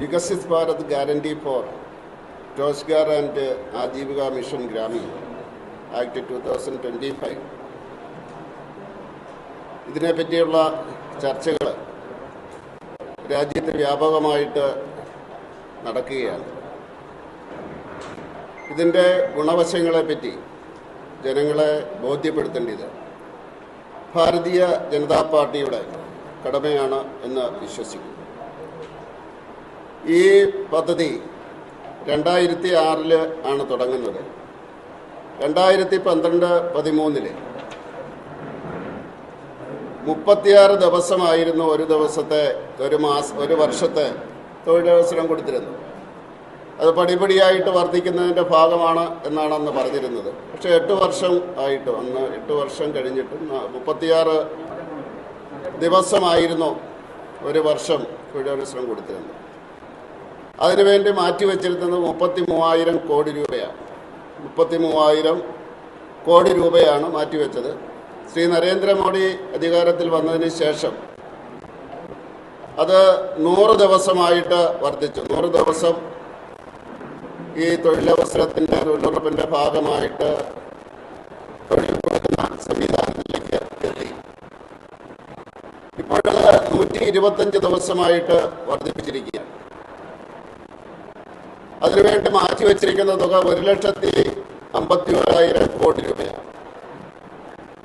Viksit Bharat guarantee for Rozgar and Ajeevika mission Gramin act two thousand twenty five ഇതിനെപ്പറ്റിയുള്ള ചർച്ചകൾ രാജ്യത്ത് വ്യാപകമായിട്ട് നടക്കുകയാണ്. ഇതിന്റെ ഗുണവശങ്ങളെപ്പറ്റി ജനങ്ങളെ ബോധ്യപ്പെടുത്തേണ്ടത് ഭാരതീയ ജനതാ പാർട്ടിയുടെ കടമയാണ് എന്ന് വിശ്വസിക്കുന്നു. ഈ പദ്ധതി രണ്ടായിരത്തി ആറിൽ ആണ് തുടങ്ങുന്നത്. രണ്ടായിരത്തി പന്ത്രണ്ട് പതിമൂന്നിൽ. മുപ്പത്തിയാറ് ദിവസമായിരുന്നു ഒരു ദിവസത്തെ ഒരു മാസ ഒരു വർഷത്തെ തൊഴിലവസരം കൊടുത്തിരുന്നു അത് പടിപടിയായിട്ട് വർദ്ധിക്കുന്നതിന്റെ ഭാഗമാണ് എന്നാണ് അന്ന് പറഞ്ഞിരുന്നത്. പക്ഷെ എട്ട് വർഷം ആയിട്ട് അന്ന് എട്ട് വർഷം കഴിഞ്ഞിട്ടും മുപ്പത്തിയാറ് ദിവസമായിരുന്നു ഒരു വർഷം തൊഴിലവസരം കൊടുത്തിരുന്നത്. അതിനുവേണ്ടി മാറ്റിവെച്ചിരുന്നത് മുപ്പത്തി മൂവായിരം കോടി രൂപയാണ്. മുപ്പത്തി മൂവായിരം കോടി രൂപയാണ് മാറ്റിവെച്ചത് ശ്രീ നരേന്ദ്രമോദി അധികാരത്തിൽ വന്നതിന് ശേഷം അത് നൂറ് ദിവസമായിട്ട് വർദ്ധിച്ചു. നൂറ് ദിവസം ഈ തൊഴിലവസരത്തിന്റെ തൊഴിലുറപ്പിന്റെ ഭാഗമായിട്ട് തൊഴിൽ കൊടുക്കുന്ന സംവിധാനത്തിലേക്ക് എത്തി. ഇപ്പോഴത് നൂറ്റി ഇരുപത്തഞ്ച് ദിവസമായിട്ട് വർദ്ധിപ്പിച്ചിരിക്കുകയാണ്. അതിനുവേണ്ടി മാറ്റിവെച്ചിരിക്കുന്ന തുക ഒരു ലക്ഷത്തി അമ്പത്തി ഏഴായിരം കോടി രൂപയാണ്.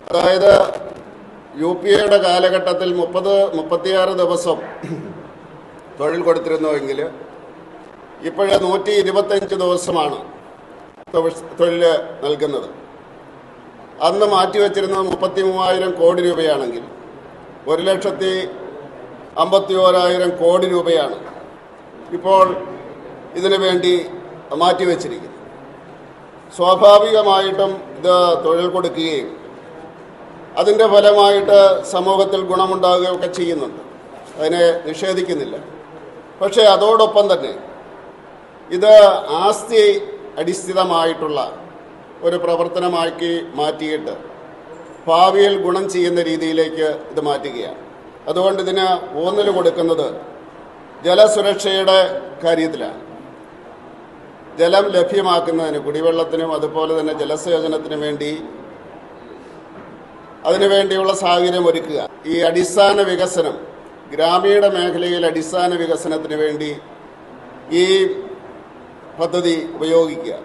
അതായത് യു പി എയുടെ കാലഘട്ടത്തിൽ മുപ്പത് മുപ്പത്തിയാറ് ദിവസം തൊഴിൽ കൊടുത്തിരുന്നുവെങ്കിൽ ഇപ്പോഴേ നൂറ്റി ഇരുപത്തഞ്ച് ദിവസമാണ് തൊഴിൽ- നൽകുന്നത്. അന്ന് മാറ്റിവെച്ചിരുന്നത് മുപ്പത്തി മൂവായിരം കോടി രൂപയാണെങ്കിൽ ഒരു ലക്ഷത്തി അമ്പത്തി ഓരായിരം കോടി രൂപയാണ്. ഇപ്പോൾ ഇതിനു വേണ്ടി മാറ്റിവെച്ചിരിക്കുന്നത് സ്വാഭാവികമായിട്ടും ഇത് തൊഴിൽ കൊടുക്കുകയും അതിന്റെ ഫലമായിട്ട് സമൂഹത്തിൽ ഗുണമുണ്ടാകുകയൊക്കെ ചെയ്യുന്നുണ്ട്. അതിനെ നിഷേധിക്കുന്നില്ല. പക്ഷേ അതോടൊപ്പം തന്നെ ഇത് ആസ്തി അടിസ്ഥിതമായിട്ടുള്ള ഒരു പ്രവർത്തനമാക്കി മാറ്റിയിട്ട് ഭാവിയിൽ ഗുണം ചെയ്യുന്ന രീതിയിലേക്ക് ഇത് മാറ്റുകയാണ്. അതുകൊണ്ട് ഇതിന് ഊന്നൽ കൊടുക്കുന്നത് ജലസുരക്ഷയുടെ കാര്യത്തിലാണ്. ജലം ലഭ്യമാക്കുന്നതിന് കുടിവെള്ളത്തിനും അതുപോലെ തന്നെ ജലസേചനത്തിനും വേണ്ടി അതിനുവേണ്ടിയുള്ള സാഹചര്യം ഒരുക്കുക. ഈ അടിസ്ഥാന വികസനം ഗ്രാമീണ മേഖലയിൽ അടിസ്ഥാന വികസനത്തിന് വേണ്ടി ഈ പദ്ധതി ഉപയോഗിക്കുക.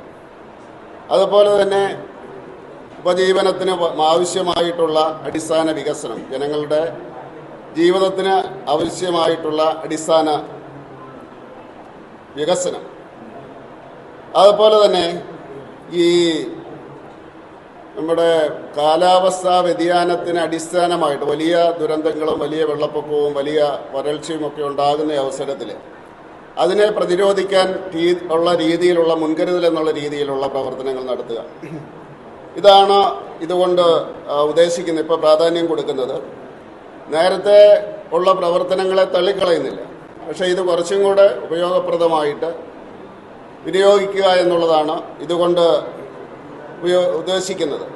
അതുപോലെ തന്നെ ഉപജീവനത്തിന് ആവശ്യമായിട്ടുള്ള അടിസ്ഥാന വികസനം ജനങ്ങളുടെ ജീവിതത്തിന് ആവശ്യമായിട്ടുള്ള അടിസ്ഥാന വികസനം. അതുപോലെ തന്നെ ഈ നമ്മുടെ കാലാവസ്ഥാ വ്യതിയാനത്തിന് അടിസ്ഥാനമായിട്ട് വലിയ ദുരന്തങ്ങളും വലിയ വെള്ളപ്പൊക്കവും വലിയ വരൾച്ചയും ഒക്കെ ഉണ്ടാകുന്ന അവസരത്തിൽ അതിനെ പ്രതിരോധിക്കാൻ ഉള്ള രീതിയിലുള്ള മുൻകരുതൽ എന്നുള്ള രീതിയിലുള്ള പ്രവർത്തനങ്ങൾ നടത്തുക. ഇതാണ് ഇതുകൊണ്ട് ഉദ്ദേശിക്കുന്നത് ഇപ്പോൾ പ്രാധാന്യം കൊടുക്കുന്നത്. നേരത്തെ ഉള്ള പ്രവർത്തനങ്ങളെ തള്ളിക്കളയുന്നില്ല. പക്ഷേ ഇത് കുറച്ചും കൂടെ ഉപയോഗപ്രദമായിട്ട് വിനിയോഗിക്കുക എന്നുള്ളതാണ് ഇതുകൊണ്ട് ഉദ്ദേശിക്കുന്നത്.